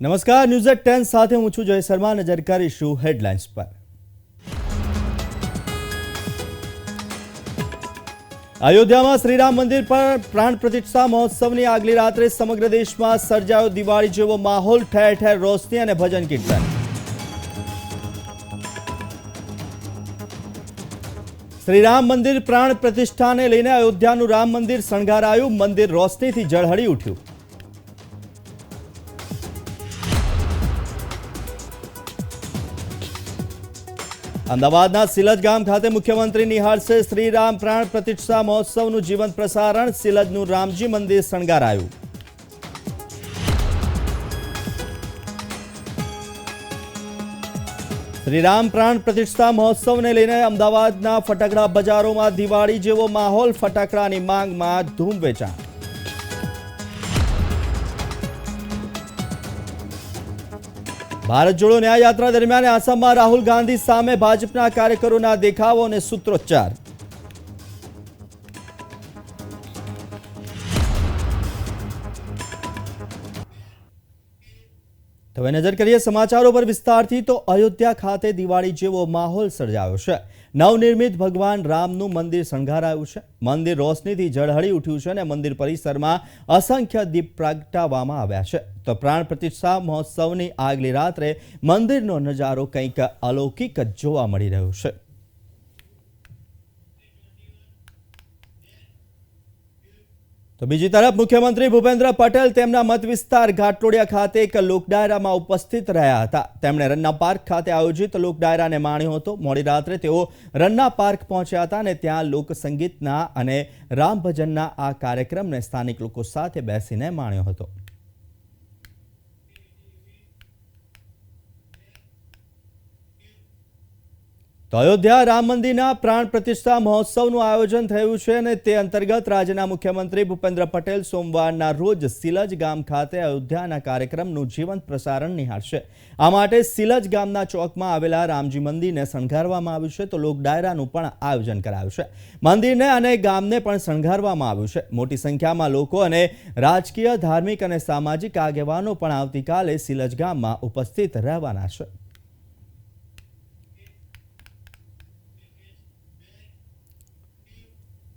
નમસ્કાર, news at ten સાથે હું છું જય શર્મા નજર કરીશું હેડલાઇન્સ પર. અયોધ્યામાં શ્રીરામ મંદિર પર પ્રાણ પ્રતિષ્ઠા મહોત્સવની આગલી રાત્રે સમગ્ર દેશમાં સર્જાયો દિવાળી જેવો માહોલ, ઠેર ઠેર રોશની અને ભજન કીર્તન. શ્રીરામ મંદિર પ્રાણ પ્રતિષ્ઠાને લઈને અયોધ્યાનું રામ મંદિર શણગારાયું, મંદિર રોશનીથી ઝળહળી ઉઠ્યું. અમદાવાદના સિલજ ગામ ખાતે મુખ્યમંત્રી નિહાળશે શ્રીરામ પ્રાણ પ્રતિષ્ઠા મહોત્સવનું જીવંત પ્રસારણ સિલજનું રામજી મંદિર શણગારાયું. શ્રીરામ પ્રાણ પ્રતિષ્ઠા મહોત્સવને લઈને અમદાવાદના ફટાકડા બજારોમાં દિવાળી જેવો માહોલ ફટાકડાની માંગમાં ધૂમ વેચાણ. ભારત જોડો ન્યાય યાત્રા દરમિયાન આસામમાં રાહુલ ગાંધી સામે ભાજપના કાર્યકરોના દેખાવો અને સૂત્રોચ્ચાર. હવે નજર કરીએ સમાચારો પર વિસ્તારથી. તો અયોધ્યા ખાતે દિવાળી જેવો માહોલ સર્જાયો છે. નવનિર્મિત ભગવાન રામનું મંદિર શણગારાયું છે. મંદિર રોશનીથી ઝળહળી ઉઠ્યું છે અને મંદિર પરિસરમાં અસંખ્ય દીપ પ્રગટાવવામાં આવ્યા છે. તો પ્રાણ પ્રતિષ્ઠા મહોત્સવની આગલી રાત્રે મંદિરનો નજારો કંઈક અલૌકિક જ જોવા મળી રહ્યો છે. તો બીજી તરફ મુખ્યમંત્રી ભૂપેન્દ્ર પટેલ તેમના મત વિસ્તાર ઘાટલોડિયા ખાતે એક લોકડાયરામાં ઉપસ્થિત રહ્યા હતા. તેમણે રન્ના પાર્ક ખાતે આયોજિત લોકડાયરાને માણ્યો હતો. મોડી રાત્રે તેઓ રન્ના પાર્ક પહોંચ્યા હતા અને ત્યાં લોકસંગીતના અને રામ ભજનના આ કાર્યક્રમને સ્થાનિક લોકો સાથે બેસીને માણ્યો હતો. તો અયોધ્યા રામ મંદિરના પ્રાણ પ્રતિષ્ઠા મહોત્સવનું આયોજન થયું છે અને તે અંતર્ગત રાજ્યના મુખ્યમંત્રી ભૂપેન્દ્ર પટેલ સોમવારના રોજ સિલજ ગામ ખાતે અયોધ્યાના કાર્યક્રમનું જીવંત પ્રસારણ નિહાળશે. આ માટે સિલજ ગામના ચોકમાં આવેલા રામજી મંદિરને શણગારવામાં આવ્યું છે તો લોક ડાયરાનું પણ આયોજન કરાયું છે. મંદિરને અને ગામને પણ શણગારવામાં આવ્યું છે. મોટી સંખ્યામાં લોકો અને રાજકીય, ધાર્મિક અને સામાજિક આગેવાનો પણ આવતીકાલે સિલજ ગામમાં ઉપસ્થિત રહેવાના છે.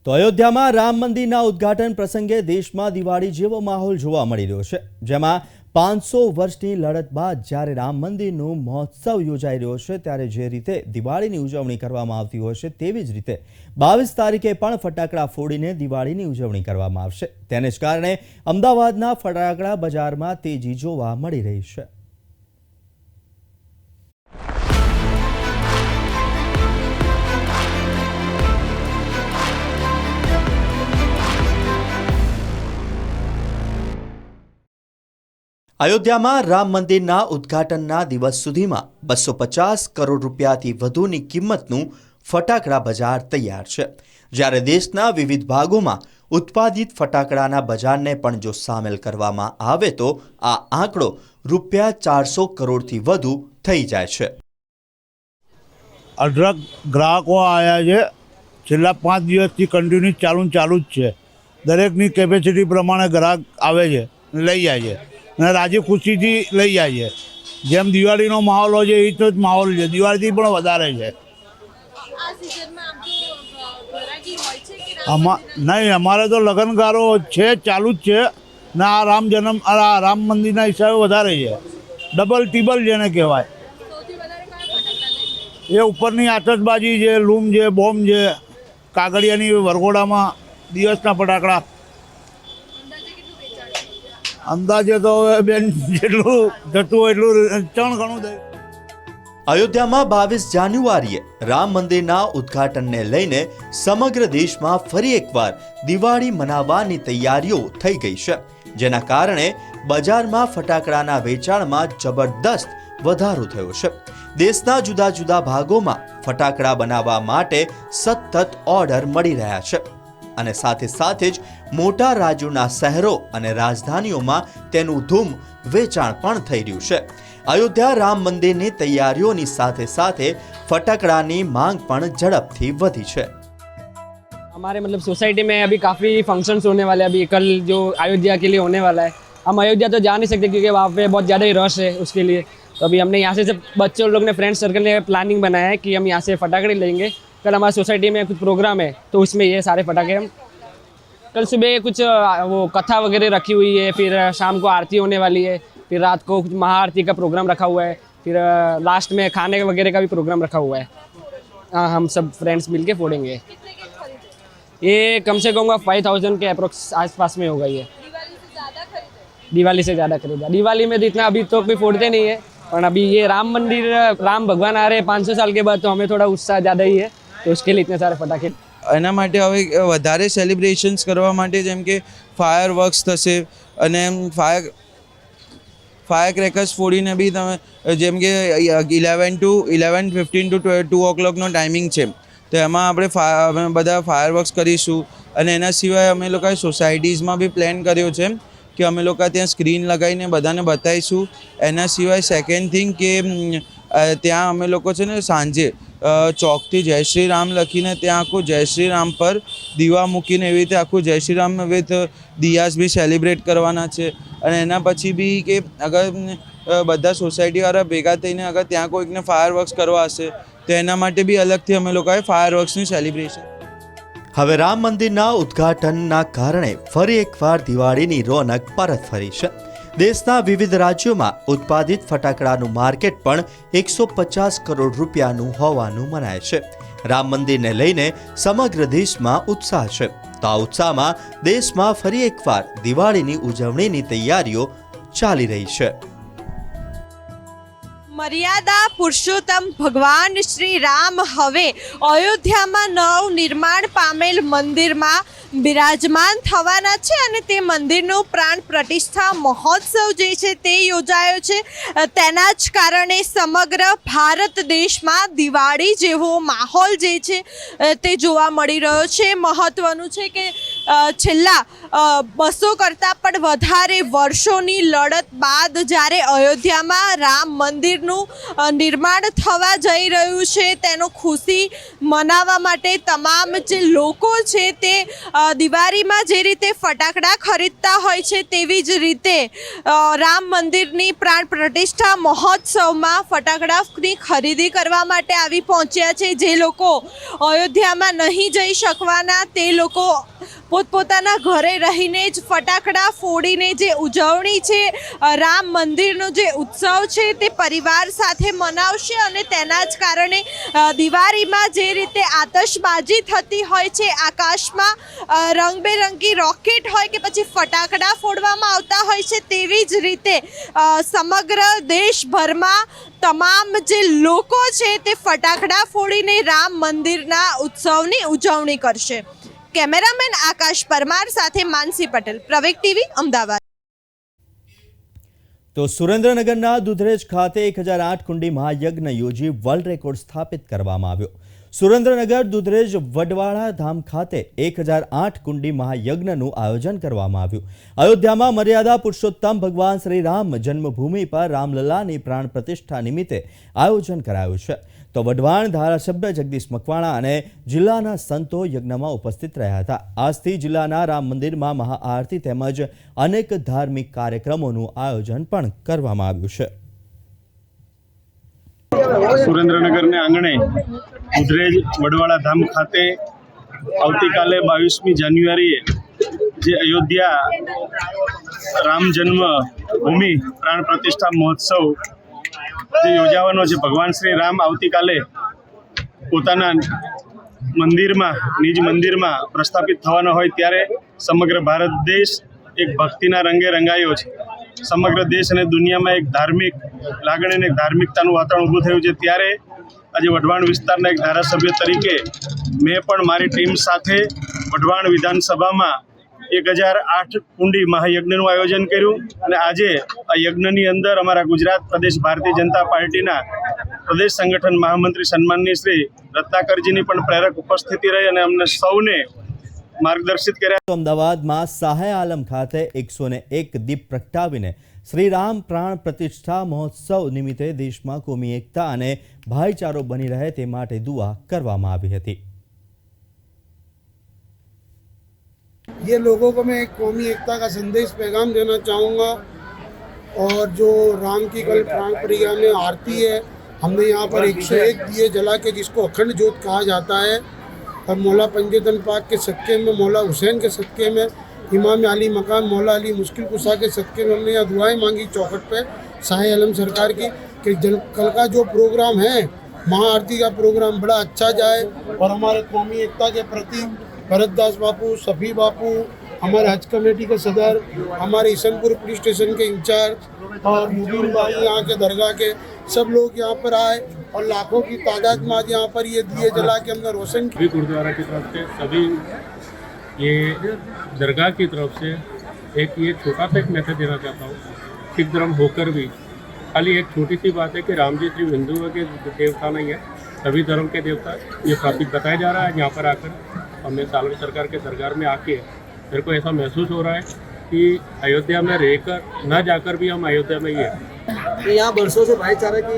તો અયોધ્યામાં રામ મંદિરના ઉદ્ઘાટન પ્રસંગે દેશમાં દિવાળી જેવો માહોલ જોવા મળી રહ્યો છે, જેમાં પાંચસો વર્ષની લડત બાદ જ્યારે રામ મંદિરનું મહોત્સવ યોજાઈ રહ્યો છે, ત્યારે જે રીતે દિવાળીની ઉજવણી કરવામાં આવતી હોય છે, તેવી જ રીતે બાવીસ તારીખે પણ ફટાકડા ફોડીને દિવાળીની ઉજવણી કરવામાં આવશે. તેને જ કારણે અમદાવાદના ફટાકડા બજારમાં તેજી જોવા મળી રહી છે. અયોધ્યામાં રામ મંદિરના ઉદ્ઘાટનના દિવસ સુધીમાં બસો પચાસ કરોડ રૂપિયાથી વધુની કિંમતનું ફટાકડા બજાર તૈયાર છે. જ્યારે દેશના વિવિધ ભાગોમાં ઉત્પાદિત ફટાકડાના બજારને પણ જો સામેલ કરવામાં આવે તો આ આંકડો રૂપિયા ચારસો કરોડથી વધુ થઈ જાય છે. અઢળક ગ્રાહકો આવ્યા છે. છેલ્લા પાંચ દિવસથી કન્ટિન્યુ ચાલુ ચાલુ જ છે. દરેકની કેપેસિટી પ્રમાણે ગ્રાહક આવે છે લઈ જાય છે. અને રાજી ખુશીથી લઈ જાય છે. જેમ દિવાળીનો માહોલ હોય છે એ તો જ માહોલ છે. દિવાળીથી પણ વધારે છે. આ સિઝનમાં આમ તો અ, ઘરાકી હોય છે કે રામ આમાં નહીં અમારે તો લગ્નકારો છે ચાલુ જ છે. ને આ રામ જન્મ આ રામ મંદિરના હિસાબે વધારે છે. ડબલ ટીબલ જેને કહેવાય. એ ઉપરની આતશબાજી છે લૂમ છે બોમ્બ છે. કાગળિયાની વરઘોડામાં દિવસના ફટાકડા અંદાજે કેટલું વેચાણ છે? અંદાજે તો હવે બેન જેટલું જતું હોય એટલું ત્રણ ગણું થાય અયોધ્યામાં બાવીસ જાન્યુઆરીએ રામ મંદિરના ઉદ્ઘાટનને લઈને સમગ્ર દેશમાં ફરી એકવાર દિવાળી મનાવવાની તૈયારીઓ થઈ ગઈ છે, જેના કારણે બજારમાં ફટાકડાના વેચાણમાં જબરદસ્ત વધારો થયો છે. દેશના જુદા જુદા ભાગોમાં ફટાકડા બનાવવા માટે સતત ઓર્ડર મળી રહ્યા છે. અને સાથે સાથે જ મોટા રાજ્યોના શહેરો અને રાજધાનીઓમાં તેનું ધૂમ વેચાણ પણ થઈ રહ્યું છે અયોધ્યા રામ મંદિરની તૈયારીઓની સાથે સાથે ફટાકડાની માંગ પણ ઝડપથી વધી છે हमारे मतलब सोसाइटी में अभी काफ़ी फंक्शंस होने वाले हैं अभी कल जो अयोध्या के लिए होने वाला है हम अयोध्या तो जा नहीं सकते क्योंकि वहाँ पे बहुत ज़्यादा ही रश है उसके लिए तो अभी हमने यहाँ से सब बच्चों लोग ने फ्रेंड सर्कल ने प्लानिंग बनाया है कि हम यहाँ से फटाखे लेंगे कल हमारी सोसाइटी में कुछ प्रोग्राम है तो उसमें ये सारे फटाखे हम कल सुबह कुछ वो कथा वगैरह रखी हुई है, फिर शाम को आरती होने वाली है, फिर रात को कुछ महाआरती का प्रोग्राम रखा हुआ है, फिर लास्ट में खाने वगैरह का भी प्रोग्राम रखा हुआ है। हाँ हम सब फ्रेंड्स फोड़ेंगे। के खरीदे ये कम से कम फाइव थाउज़ेंड के अप्रोक्स आसपास में होगा ये। दिवाली से ज़्यादा खरीदे। दिवाली में तो इतना अभी तो कोई फोड़ते नहीं है, पर अभी ये राम मंदिर, राम भगवान आ रहे हैं पाँच सौ साल के बाद तो हमें थोड़ा उत्साह ज़्यादा ही है। तो उसके लिए इतने सारे फटाखे એના માટે હવે વધારે સેલિબ્રેશન્સ કરવા માટે જેમ કે ફાયર વર્ક્સ થશે અને ફાયર ફાયર ક્રેકર્સ ફોડીને બી તમે જેમ કે eleven to eleven fifteen to two ઓ ક્લોકનો ટાઈમિંગ છે તો એમાં આપણે ફા અમે બધા ફાયર વર્ક્સ કરીશું અને એના સિવાય અમે લોકોએ સોસાયટીઝમાં બી પ્લાન કર્યો છે કે અમે લોકો ત્યાં સ્ક્રીન લગાવીને બધાને બતાવીશું એના સિવાય સેકન્ડ થિંગ કે અમ, અ, ત્યાં અમે લોકો છે ને સાંજે અ, ચોકથી જય શ્રી રામ લખીને ત્યાં આખું જય શ્રી રામ પર દીવા મૂકીને એવી રીતે આખું જય શ્રી રામ વિથ દિયાસ બી સેલિબ્રેટ કરવાના છે. અને એના પછી બી કે અગર બધા સોસાયટીવાળા ભેગા થઈને અગર ત્યાં કોઈકને ફાયર વર્ક્સ કરવા હશે, તો એના માટે બી અલગથી અમે લોકોએ ફાયર વર્ક્સની સેલિબ્રેશન હવે રામ મંદિરના ઉદ્ઘાટનના કારણે ફરી એકવાર દિવાળીની રોનક પરત ફરી છે. દેશના વિવિધ રાજ્યોમાં ઉત્પાદિત ફટાકડાનું માર્કેટ પણ એકસો પચાસ કરોડ રૂપિયાનું હોવાનું મનાય છે. રામ મંદિરને લઈને સમગ્ર દેશમાં ઉત્સાહ છે. તો આ ઉત્સાહમાં દેશમાં ફરી એકવાર દિવાળીની ઉજવણીની તૈયારીઓ ચાલી રહી છે. મર્યાદા પુરુષોત્તમ ભગવાન શ્રી રામ હવે અયોધ્યામાં નવ નિર્માણ પામેલ મંદિરમાં બિરાજમાન થવાના છે અને તે મંદિરનો પ્રાણ પ્રતિષ્ઠા મહોત્સવ જે છે તે યોજાયો છે. તેના જ કારણે સમગ્ર ભારત દેશમાં દિવાળી જેવો માહોલ જે છે તે જોવા મળી રહ્યો છે. મહત્વનું છે કે છેલ્લા બસો કરતાં પણ વધારે વર્ષોની લડત બાદ જ્યારે અયોધ્યામાં રામ મંદિરનું નિર્માણ થવા જઈ રહ્યું છે, તેનો ખુશી મનાવવા માટે તમામ જે લોકો છે તે દિવાળીમાં જે રીતે ફટાકડા ખરીદતા હોય છે તેવી જ રીતે રામ મંદિરની પ્રાણ પ્રતિષ્ઠા મહોત્સવમાં ફટાકડાની ખરીદી કરવા માટે આવી પહોંચ્યા છે. જે લોકો અયોધ્યામાં નહીં જઈ શકવાના તે લોકો પોતપોતાના ઘરે રહીને જ ફટાકડા ફોડીને જે ઉજવણી છે રામ મંદિરનો જે ઉત્સવ છે તે પરિવાર સાથે મનાવશે અને તેના જ કારણે દિવાળીમાં જે રીતે આતશબાજી થતી હોય છે, આકાશમાં રંગબેરંગી રોકેટ હોય કે પછી ફટાકડા ફોડવામાં આવતા હોય છે, તેવી જ રીતે સમગ્ર દેશભરમાં તમામ જે લોકો છે તે ફટાકડા ફોડીને રામ મંદિરના ઉત્સવની ઉજવણી કરશે. કેમેરામેન આકાશ પરમાર સાથે માનસી પટેલ પ્રવેક ટીવી, અમદાવાદ. તો સુરેન્દ્રનગરના દુધરેજ ખાતે એક હજાર આઠ કુંડી મહાયજ્ઞ યોજી વર્લ્ડ રેકોર્ડ સ્થાપિત કરવામાં આવ્યો. સુરેન્દ્રનગર દુધરેજ વડવાળા ધામ ખાતે એક હજાર આઠ કુંડી મહાયજ્ઞનું આયોજન કરવામાં આવ્યું. અયોધ્યામાં મર્યાદા પુરુષોત્તમ ભગવાન શ્રી રામ જન્મભૂમિ પર રામલલાની પ્રાણ પ્રતિષ્ઠા નિમિત્તે આયોજન કરાયું છે. તો વઢવાણ ધારાસભ્ય જગદીશ મકવાણા અને જિલ્લાના સંતો યજ્ઞમાં ઉપસ્થિત રહ્યા હતા. આજથી જિલ્લાના રામ મંદિરમાં મહાઆરતી તેમજ અનેક ધાર્મિક કાર્યક્રમોનું આયોજન પણ કરવામાં આવ્યું છે. સુરેન્દ્રનગરને આંગણે ઉધરેજ વડવાળા ધામ ખાતે આવતીકાલે બાવીસમી જાન્યુઆરીએ જે અયોધ્યા રામ જન્મ ભૂમિ પ્રાણ પ્રતિષ્ઠા મહોત્સવ જે યોજાવાનો છે, ભગવાન શ્રી રામ આવતીકાલે પોતાના મંદિરમાં, નિજ મંદિરમાં પ્રસ્થાપિત થવાના હોય ત્યારે સમગ્ર ભારત દેશ એક ભક્તિના રંગે રંગાયો છે. સમગ્ર દેશ અને દુનિયામાં એક ધાર્મિક લાગણી અને ધાર્મિકતાનું વાતાવરણ ઊભું થયું છે. ત્યારે આજે વઢવાણ વિસ્તારના એક ધારાસભ્ય તરીકે મેં પણ મારી ટીમ સાથે વઢવાણ વિધાનસભામાં એક હજાર આઠ કુંડી મહાયજ્ઞનું આયોજન કર્યું અને આજે આ યજ્ઞની અંદર અમારા ગુજરાત પ્રદેશ ભારતીય જનતા પાર્ટીના પ્રદેશ સંગઠન મહામંત્રી સન્માનની શ્રી રત્નાકરજીની પણ પ્રેરક ઉપસ્થિતિ રહી અને અમને સૌને માર્ગદર્શિત કર્યા. અમદાવાદમાં સહાય આલમ ખાતે એકસો એક દીપ પ્રગટાવીને શ્રીરામ પ્રાણ પ્રતિષ્ઠા મહોત્સવ નિમિત્તે દેશમાં કોમી એકતા અને ભાઈચારો બની રહે તે માટે દુઆ કરવામાં આવી હતી. ये लोगों को मैं एक कौमी एकता का संदेश, पैगाम देना चाहूँगा। और जो राम की कल प्राण प्रिया में आरती है, हमने यहाँ पर एक सौ एक दिए जला के जिसको अखंड ज्योत कहा जाता है। और मौला पंजतन पाक के सदक़े में, मौला हुसैन के सदक़े में, इमाम अली मकान, मौला अली मुश्किल कुशा के सदक़े में हमने यहाँ दुआएँ मांगी चौखट पे शाह आलम सरकार की कि जल, कल का जो प्रोग्राम है, महाआरती का प्रोग्राम बड़ा अच्छा जाए और हमारे कौमी एकता के प्रति भरतदास बापू, सफ़ी बापू, हमारे हज कमेटी के सदर, हमारे ईसनपुर पुलिस स्टेशन के इंचार्ज और मुबीन भाई यहाँ के दरगाह के सब लोग यहाँ पर आए और लाखों की तादाद में आज यहाँ पर ये दिए जला के हमने रोशन किया। सभी गुरुद्वारा की तरफ़ से, सभी ये दरगाह की तरफ़ से एक ये छोटा सा एक मैसेज देना चाहता हूँ। सिख धर्म होकर भी, खाली एक छोटी सी बात है कि राम जी सिर्फ़ हिंदुओं के देवता नहीं है, सभी धर्म के देवता, ये काफ़ी बताया जा रहा है, यहाँ पर आकर मैं सालवी सरकार के दरबार में आके मेरे को ऐसा महसूस हो रहा है कि अयोध्या में रहकर, न जाकर भी हम अयोध्या में ही हैं। कि यहाँ बरसों से भाईचारा की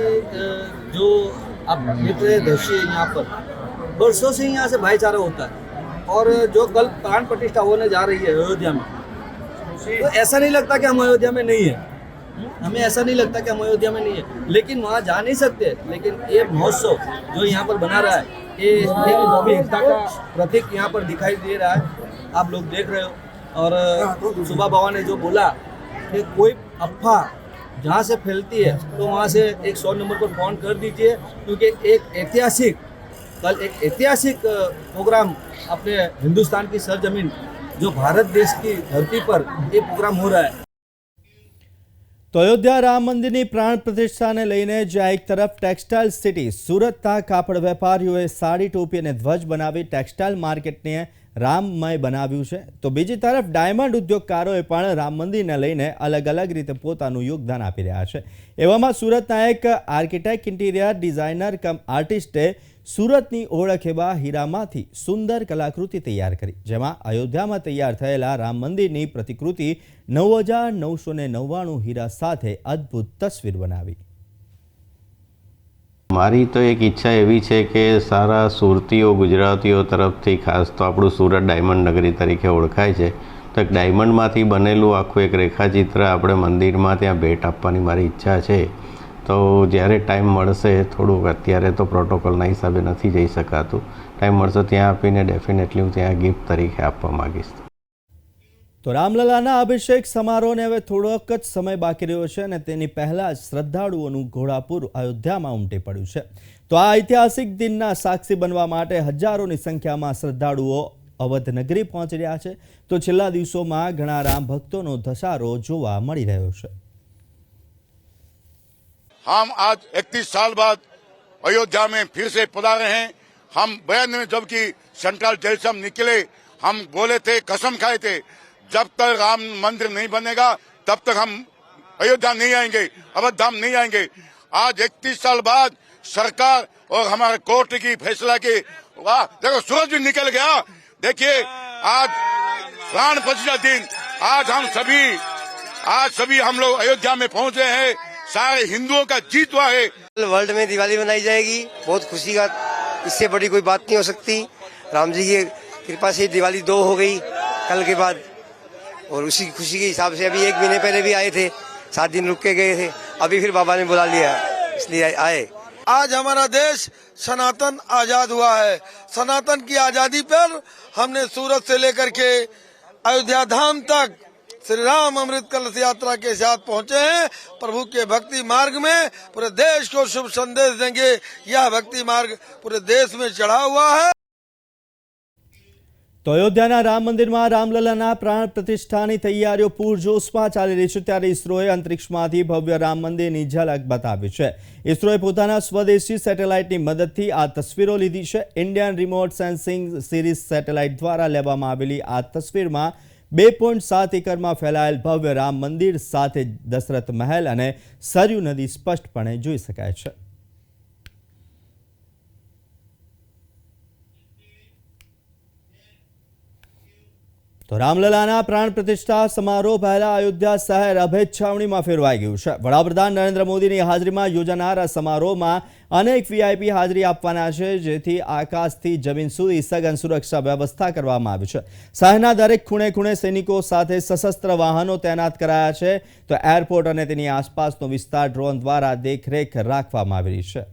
जो आप देख है यहाँ पर बरसों से यहाँ से भाईचारा होता है। और जो कल प्राण प्रतिष्ठा होने जा रही है अयोध्या में तो ऐसा नहीं लगता कि हम अयोध्या में नहीं है। हमें ऐसा नहीं लगता कि हम अयोध्या में नहीं है। लेकिन वहाँ जा नहीं सकते, लेकिन ये महोत्सव जो यहाँ पर बना रहा है ये एक एकता का प्रतीक यहाँ पर दिखाई दे रहा है। आप लोग देख रहे हो। और, सुबह बाबा ने जो बोला कि कोई अफवाह जहाँ से फैलती है तो वहाँ से एक सौ नंबर पर फ़ोन कर दीजिए, क्योंकि एक ऐतिहासिक, कल एक ऐतिहासिक प्रोग्राम अपने हिंदुस्तान की सरजमीन, जो भारत देश की धरती पर ये प्रोग्राम हो रहा है। તો અયોધ્યા રામ મંદિરની પ્રાણ પ્રતિષ્ઠાને લઈને જ્યાં એક તરફ ટેક્સટાઇલ સિટી સુરતના કાપડ વેપારીઓએ સાડી, ટોપી અને ધ્વજ બનાવી ટેક્સટાઇલ માર્કેટને રામમય બનાવ્યું છે. તો બીજી તરફ ડાયમંડ ઉદ્યોગકારોએ પણ રામ મંદિરને લઈને અલગ અલગ રીતે પોતાનું યોગદાન આપી રહ્યા છે. એવામાં સુરતના એક આર્કિટેક્ટ ઇન્ટિરિયર ડિઝાઇનર કમ આર્ટિસ્ટે સુરતની ઓળખ એવા હીરામાંથી સુંદર કલાકૃતિ તૈયાર કરી, જેમાં અયોધ્યામાં તૈયાર થયેલા રામ મંદિરની પ્રતિકૃતિ નવ હજાર નવસો ને નવ્વાણું હીરા સાથે અદ્ભુત તસવીર બનાવી. મારી તો એક ઈચ્છા એવી છે કે સારા સુરતીઓ ગુજરાતીઓ તરફથી, ખાસ તો આપણું સુરત ડાયમંડ નગરી તરીકે ઓળખાય છે, તો એક ડાયમંડમાંથી બનેલું આખું એક રેખાચિત્ર આપણે મંદિરમાં ત્યાં ભેટ આપવાની મારી ઈચ્છા છે. તો જ્યારે ટાઈમ મળશે થોડુંક, અત્યારે તો પ્રોટોકોલના હિસાબે નથી જઈ શકાતું. ટાઈમ મળશે ત્યાં આપીને ડેફિનેટલી હું ત્યાં ગિફ્ટ તરીકે આપવા માગીશ. તો રામલલાના અભિષેક સમારોહને હવે થોડોક જ સમય બાકી રહ્યો છે અને તેની પહેલાં જ શ્રદ્ધાળુઓનું ઘોડાપુર અયોધ્યામાં ઉમટી પડ્યું છે. તો આ ઐતિહાસિક દિનના સાક્ષી બનવા માટે હજારોની સંખ્યામાં શ્રદ્ધાળુઓ અવધ નગરી પહોંચી રહ્યા છે. તો છેલ્લા દિવસોમાં ઘણા રામ ભક્તોનો ધસારો જોવા મળી રહ્યો છે. हम आज 31 साल बाद अयोध्या में फिर से पधारे हैं। हम बयान में जब की सेंट्रल जेल से हम निकले, हम बोले थे, कसम खाए थे, जब तक राम मंदिर नहीं बनेगा, तब तक हम अयोध्या नहीं आएँगे अवध धाम नहीं आएँगे। आज 31 साल बाद सरकार और हमारे कोर्ट की फैसला की वाह, देखो सूरज भी निकल गया। देखिए, आज प्राण प्रतिष्ठा दिन, आज हम सभी, आज सभी हम लोग अयोध्या में पहुँचे हैं। सारे हिंदुओं का जीत हुआ है वर्ल्ड में दिवाली मनाई जाएगी। बहुत खुशी का इससे बड़ी कोई बात नहीं हो सकती। राम जी की कृपा से दिवाली दो हो गई कल के बाद। और उसी खुशी के हिसाब से अभी एक महीने पहले भी आए थे। सात दिन रुक के गए थे। अभी फिर बाबा ने बुला लिया। इसलिए आए। आज हमारा देश सनातन आज़ाद हुआ है। सनातन की आज़ादी पर हमने सूरत से लेकर के अयोध्या धाम तक श्री राम अमृत कलश यात्रा के साथ पहुंचे हैं प्रभु के भक्ति मार्ग में पूरे देश को शुभ संदेश देंगे यह भक्ति मार्ग पूरे देश में चढ़ा हुआ है તો અયોધ્યાના રામ મંદિરમાં રામલલાના પ્રાણ પ્રતિષ્ઠાની તૈયારીઓ પૂરજોશમાં ચાલી રહી છે ત્યારે ઇસરોએ અંતરિક્ષમાંથી ભવ્ય રામ મંદિરની ઝલક બતાવી છે ઇસરોએ પોતાના સ્વદેશી સેટેલાઇટની મદદથી આ તસવીરો લીધી છે Indian remote sensing series satellite દ્વારા લેવામાં આવેલી આ તસવીરમાં બે પોઈન્ટ સાત એકરમાં ફેલાયેલ ભવ્ય રામ મંદિર સાથે દશરથ મહેલ અને સરયુ નદી સ્પષ્ટપણે જોઈ શકાય છે. તો રામલલાના પ્રાણ પ્રતિષ્ઠા સમારોહ પહેલા અયોધ્યા શહેર અભેદ છાવણીમાં ફેરવાઈ ગયું છે. વડાપ્રધાન નરેન્દ્ર મોદીની હાજરીમાં યોજાનાર આ સમારોહમાં અનેક વીઆઈપી હાજરી આપવાના છે, જેથી આકાશથી જમીન સુધી સઘન સુરક્ષા વ્યવસ્થા કરવામાં આવી છે. શહેરના દરેક ખૂણે ખૂણે સૈનિકો સાથે સશસ્ત્ર વાહનો તૈનાત કરાયા છે. તો એરપોર્ટ અને તેની આસપાસનો વિસ્તાર ડ્રોન દ્વારા દેખરેખ રાખવામાં આવી રહી છે.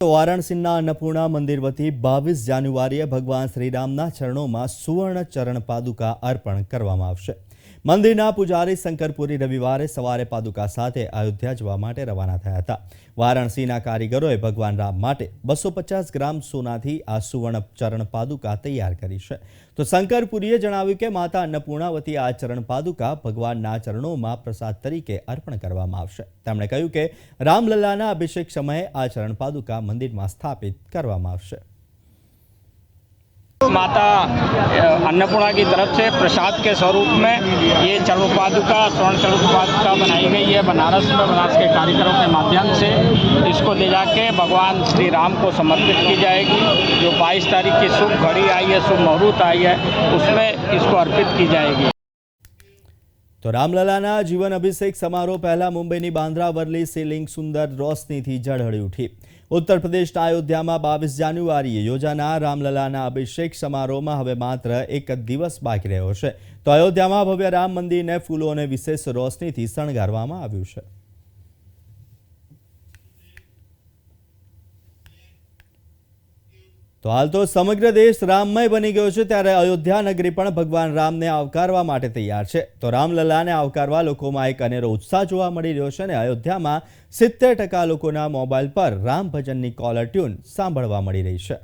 તો વારાણસીના અન્નપૂર્ણા મંદિર વતી બાવીસ જાન્યુઆરીએ ભગવાન શ્રીરામના ચરણોમાં સુવર્ણ ચરણ પાદુકા અર્પણ કરવામાં આવશે. મંદિરના પૂજારી શંકરપુરી રવિવારે સવારે પાદુકા સાથે અયોધ્યા જવા માટે રવાના થયા હતા. વારાણસીના કારીગરોએ ભગવાન રામ માટે બસો પચાસ ગ્રામ સોનાથી આ સુવર્ણ ચરણ પાદુકા તૈયાર કરી છે. તો શંકરપુરીએ જણાવ્યું કે માતા અન્નપૂર્ણા વતી આ ચરણ પાદુકા ભગવાનના ચરણોમાં પ્રસાદ તરીકે અર્પણ કરવામાં આવશે. તેમણે કહ્યું કે રામલલ્લાના અભિષેક સમયે આ ચરણ પાદુકા મંદિરમાં સ્થાપિત કરવામાં આવશે. माता अ, अन्नपूर्णा की तरफ से प्रसाद के स्वरूप में ये चर्म पादुका स्वर्ण चर्म पादुका बनाई गई है बनारस में बनारस के कारीगरों के माध्यम से इसको ले जाके भगवान श्री राम को समर्पित की जाएगी जो 22 तारीख की शुभ घड़ी आई है शुभ मुहूर्त आई है उसमें इसको अर्पित की जाएगी તો રામલલાના જીવન અભિષેક સમારોહ પહેલા મુંબઈની બાંદ્રા વર્લી સીલિંગ સુંદર રોશનીથી ઝળહળી ઉઠી ઉત્તર પ્રદેશના અયોધ્યામાં બાવીસ જાન્યુઆરીએ યોજાનાર રામલલાના અભિષેક સમારોહમાં હવે માત્ર એક જ દિવસ બાકી રહ્યો છે. તો અયોધ્યામાં ભવ્ય રામ મંદિરને ફૂલો અને વિશેષ રોશનીથી શણગારવામાં આવ્યું છે. તો હાલ તો સમગ્ર દેશ રામમય બની ગયો છે ત્યારે અયોધ્યા નગરી પણ ભગવાન રામને આવકારવા માટે તૈયાર છે. તો રામલલાને આવકારવા લોકોમાં એક અનેરો ઉત્સાહ જોવા મળી રહ્યો છે અને અયોધ્યામાં સિત્તેર ટકા લોકોના મોબાઈલ પર રામ ભજનની કોલર ટ્યુન સાંભળવા મળી રહી છે.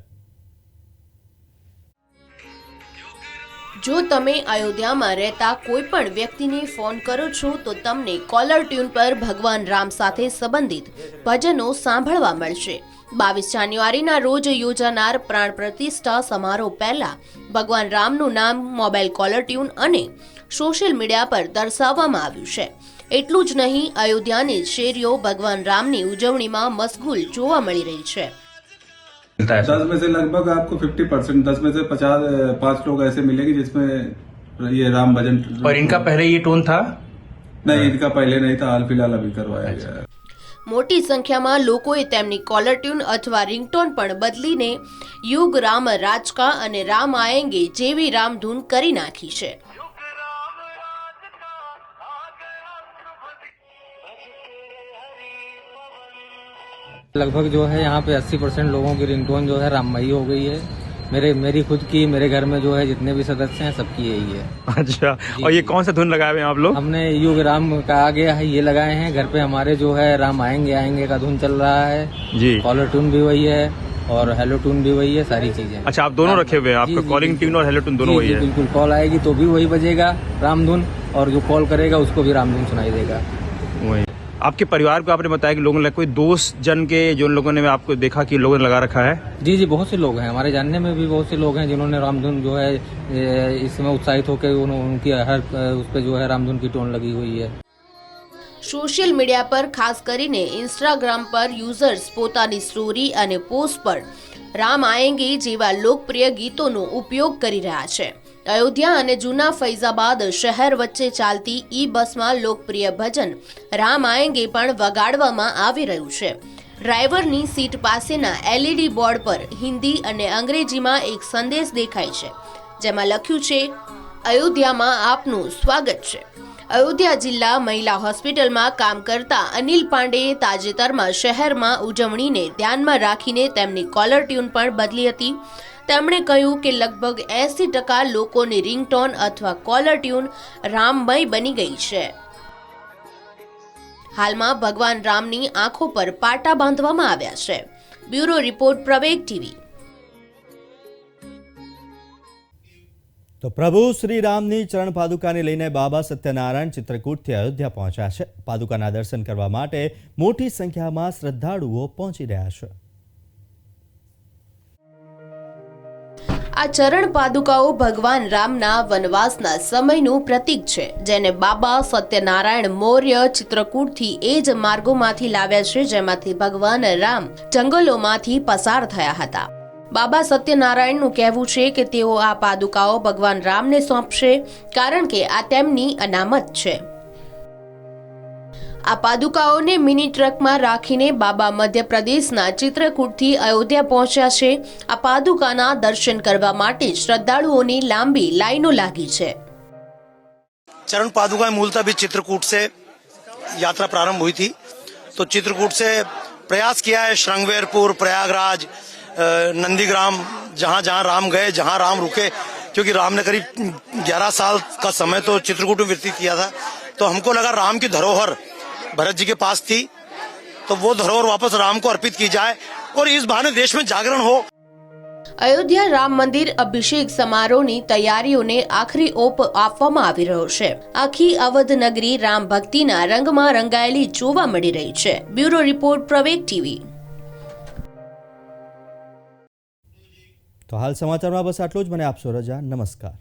જો તમે અયોધ્યામાં રહેતા કોઈ પણ વ્યક્તિને ફોન કરો છો, તો તમને કોલર ટ્યુન પર ભગવાન રામ સાથે સંબંધિત ભજનો સાંભળવા મળશે. બાવીસ જાન્યુઆરીના રોજ યોજાનાર પ્રાણ પ્રતિષ્ઠા સમારોહ પહેલા ભગવાન રામનું નામ મોબાઈલ કોલર ટ્યુન અને સોશિયલ મીડિયા પર દર્શાવવામાં આવ્યું છે એટલું જ નહીં અયોધ્યાની શેરીઓ ભગવાન રામની ઉજવણીમાં મશગુલ જોવા મળી રહી છે दस में से लगभग आपको फिफ्टी परसेंट दस में से पचास पांच लोग ऐसे मिलेंगे जिसमें ये राम भजन और इनका पहले ये टोन था नहीं इनका पहले नहीं था हाल फिलहाल अभी करवाया गया है મોટી સંખ્યામાં લોકોએ તેમની કોલર ટ્યુન અથવા રિંગટોન પણ બદલીને યુગ રામ રાજકા અને રામ આયેંગે જેવી રામધૂન કરી નાખી છે लगभग जो है यहाँ पे 80 परसेंट लोगों की रिंगटोन जो है राममयी हो गई है मेरे मेरी खुद की मेरे घर में जो है जितने भी सदस्य हैं सबकी यही है। अच्छा और ये कौन सा धुन लगाए हुए हैं आप लोग? हमने युग राम का आ गया है ये लगाए हैं। घर पे हमारे जो है राम आएँगे आएँगे का धुन चल रहा है। जी। कॉलर ट्यून भी वही है और हेलो ट्यून भी वही है सारी चीज़ें। अच्छा आप दोनों रखे हुए हैं? आपका कॉलिंग ट्यून और हेलो ट्यून दोनों वही है? बिल्कुल कॉल आएगी तो भी वही बजेगा रामधुन और जो कॉल करेगा उसको भी रामधुन सुनाई देगा। वही। आपके परिवार को आपने बताया कि लोगों ने कोई दोस्त जन के जो लोगों ने आपको देखा कि लोगों ने लगा रखा है जी जी बहुत से लोग हैं हमारे जानने में भी बहुत से लोग हैं जिन्होंने रामधुन जो है ए, इसमें उत्साहित होकर उन, उनकी हर अ, उस पर जो है रामधुन की टोन लगी हुई है સોશિયલ મિડિયા પર ખાસ કરીને ઇન્સ્ટાગ્રામ પર યુઝર્સ પોતાની સ્ટોરી અને પોસ્ટ પર રામ આયેંગે જેવા લોકપ્રિય ગીતોનો ઉપયોગ કરી રહ્યા છે અયોધ્યા અને જૂના ફૈઝાબાદ શહેર વચ્ચે ચાલતી ઈ બસમાં લોકપ્રિય ભજન રામ આયેંગે પણ વગાડવામાં આવી રહ્યું છે. ડ્રાઈવરની સીટ પાસેના એલઈડી બોર્ડ પર હિન્દી અને અંગ્રેજીમાં એક સંદેશ દેખાય છે, જેમાં લખ્યું છે, અયોધ્યામાં આપનું સ્વાગત છે. અયોધ્યા જિલ્લા મહિલા હોસ્પિટલમાં કામ કરતા અનિલ પાંડેએ તાજેતરમાં શહેરમાં ઉજવણીને ધ્યાનમાં રાખીને તેમની કોલર ટ્યુન પણ બદલી હતી. તેમણે કહ્યું કે લગભગ એસી ટકા લોકોની રિંગટોન અથવા કોલર ટ્યુન રામમય બની ગઈ છે. હાલમાં ભગવાન રામની આંખો પર પાટા બાંધવામાં આવ્યા છે. Bureau report Praveg TV. તો પ્રભુ શ્રી રામની ચરણ પાદુકાને લઈને બાબા સત્યનારાયણ ચિત્રકૂટથી અયોધ્યા પહોંચ્યા છે. પાદુકાના દર્શન કરવા માટે મોટી સંખ્યામાં શ્રદ્ધાળુઓ પહોંચી રહ્યા છે. આ ચરણ પાદુકાઓ ભગવાન રામના વનવાસના સમયનું પ્રતીક છે, જેને બાબા સત્યનારાયણ મૌર્ય ચિત્રકૂટથી એ જ માર્ગોમાંથી લાવ્યા છે, જેમાંથી ભગવાન રામ જંગલોમાંથી પસાર થયા હતા. બાબા સત્યનારાયણનું કહેવું છે કે તેઓ આ પાદુકાઓ ભગવાન રામને સોંપશે, કારણ કે આ તેમની અનામત છે. આ પાદુકાઓને મિની ટ્રકમાં રાખીને બાબા મધ્યપ્રદેશના ચિત્રકૂટથી અયોધ્યા પહોંચ્યા છે આ પાદુકાના દર્શન કરવા માટે શ્રદ્ધાળુઓની લાંબી લાઈનો લાગી છે चरण पादुकाएं मूलतः भी चित्रकूट से यात्रा प्रारंभ हुई थी तो चित्रकूट से प्रयास किया है श्रृंगवेरपुर प्रयागराज अ, नंदीग्राम जहां जहां राम गए जहां राम रुके क्योंकि राम ने करीब 11 साल का समय तो चित्रकूट में व्यतीत किया था तो हमको लगा राम की धरोहर भरत जी के पास थी तो वो धरोहर वापस राम को अर्पित की जाए और इस बहाने देश में जागरण हो અયોધ્યા રામ મંદિર અભિષેક સમારોહની તૈયારીઓને આખરી ઓપ આપવામાં આવી રહ્યો છે આખી અવધ નગરી રામ ભક્તિના રંગમાં રંગાયેલી જોવા મળી રહી છે બ્યુરો રિપોર્ટ પ્રવેગ ટીવી તો હાલ સમાચારમાં બસ આટલું જ મને આપશો રજા નમસ્કાર